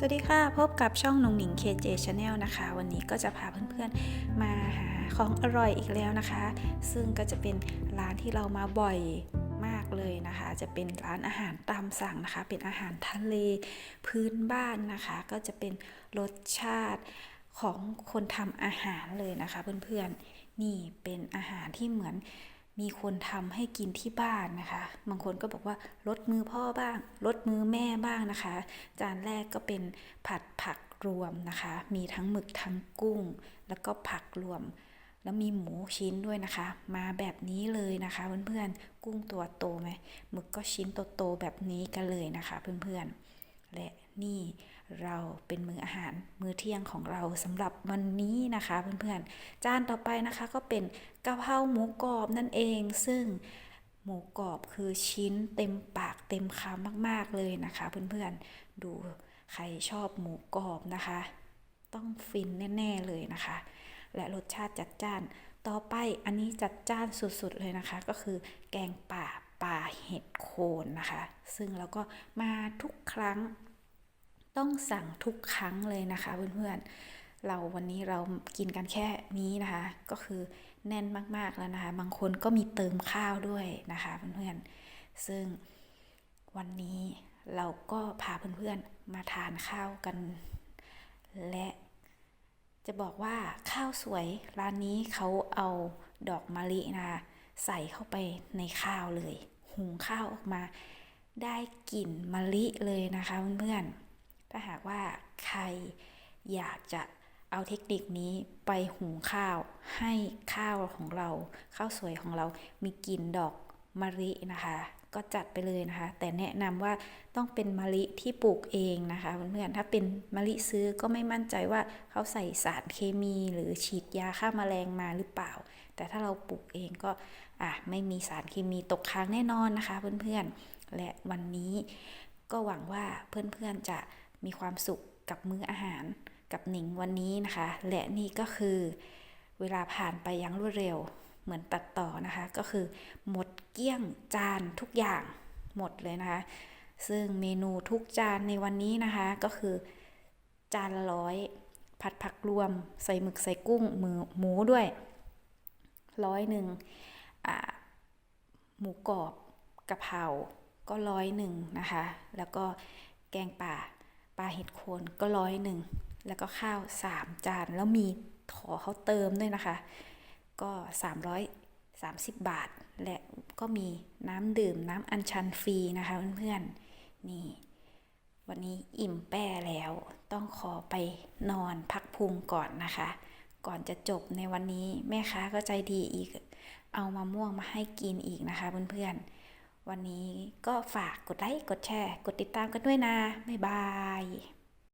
สวัสดีค่ะ พบกับช่องนงหนิง KJ Channel นะคะ วันนี้ก็จะพาเพื่อนๆ มาหาของอร่อยอีกแล้วนะคะ ซึ่งก็จะเป็นร้านที่เรามาบ่อยมากเลยนะคะ จะเป็นร้านอาหารตามสั่งนะคะ เป็นอาหารทะเลพื้นบ้านนะคะ ก็จะเป็นรสชาติของคนทำอาหารเลยนะคะ เพื่อนๆ นี่เป็นอาหารที่เหมือน มีคนทำให้กินที่บ้านนะคะ บางคนก็บอกว่าลดมือพ่อบ้าง ลดมือแม่บ้างนะคะ จานแรกก็เป็นผัดผักรวมนะคะ มีทั้งหมึกทั้งกุ้ง แล้วก็ผักรวม แล้วมีหมูชิ้นด้วยนะคะ มาแบบนี้เลยนะคะเพื่อนๆ กุ้งตัวโตไหมหมึกก็ชิ้นโตๆแบบนี้กันเลยนะคะ เพื่อนๆ และ นี่เราเป็นมื้ออาหารมื้อเที่ยงของเราสำหรับวันนี้นะคะเพื่อนๆ จานต่อไปนะคะก็เป็นกะเพราหมูกรอบนั่นเอง ซึ่งหมูกรอบคือชิ้นเต็มปากเต็มคำมากๆเลยนะคะ เพื่อนๆ ดูใครชอบหมูกรอบนะคะ ต้องฟินแน่ๆเลยนะคะ และรสชาติจัดจ้าน ต่อไปอันนี้จัดจ้านสุดๆเลยนะคะ ก็คือแกงป่าปลาเห็ดโคนนะคะ ซึ่งเราก็มาทุกครั้ง ต้องสั่งทุกครั้งเลยนะคะเพื่อนๆ เราวันนี้เรากินกันแค่นี้นะคะ ก็คือแน่นมากๆแล้วนะคะ บางคนก็มีเติมข้าวด้วยนะคะเพื่อนๆ ซึ่งวันนี้เราก็พาเพื่อนๆมาทานข้าวกัน และจะบอกว่าข้าวสวยร้านนี้เขาเอาดอกมะลินะคะใส่เข้าไปในข้าวเลย หุงข้าวออกมาได้กลิ่นมะลิเลยนะคะเพื่อนๆ ถ้าหากว่าใครอยากจะเอาเทคนิคนี้ไปหุงข้าว ให้ข้าวของเราข้าวสวยของเรามีกลิ่นดอกมะลินะคะ ก็จัดไปเลยนะคะ แต่แนะนำว่าต้องเป็นมะลิที่ปลูกเองนะคะเพื่อนๆถ้าเป็นมะลิซื้อก็ไม่มั่นใจว่าเขาใส่สารเคมีหรือฉีดยาฆ่าแมลงมาหรือเปล่า แต่ถ้าเราปลูกเองก็อะไม่มีสารเคมีตกค้างแน่นอนนะคะเพื่อนๆและวันนี้ก็หวังว่าเพื่อนๆจะ มีความสุขกับมื้ออาหารกับหนิงวันนี้นะคะ และนี่ก็คือเวลาผ่านไปอยังรวดเร็วเหมือนตัดต่อนะคะ ก็คือหมดเกลี้ยงจานทุกอย่างหมดเลยนะคะ ซึ่งเมนูทุกจานในวันนี้นะคะก็คือจานละร้อยผัดผักรวม ใส่หมึกใส่กุ้งหมูหมูด้วยร้อยหนึ่งหมูกรอบกะเพราก็ร้อยหนึ่งนะคะ แล้วก็แกงป่า ปลาเห็ดโคนก็ร้อยหนึ่งแล้วก็ข้าวสามจาน แล้วมีขอเขาเติมด้วยนะคะ ก็330บาท และก็มีน้ำดื่มน้ำอัญชันฟรีนะคะเพื่อนๆนี่วันนี้อิ่มแป้แล้วต้องขอไปนอนพักพุงก่อนนะคะ ก่อนจะจบในวันนี้แม่ค้าก็ใจดีอีก เอามาม่วงมาให้กินอีกนะคะเพื่อนๆ วันนี้ก็ฝากกดไลค์ กดแชร์ กดติดตามกันด้วยนะ บ๊ายบาย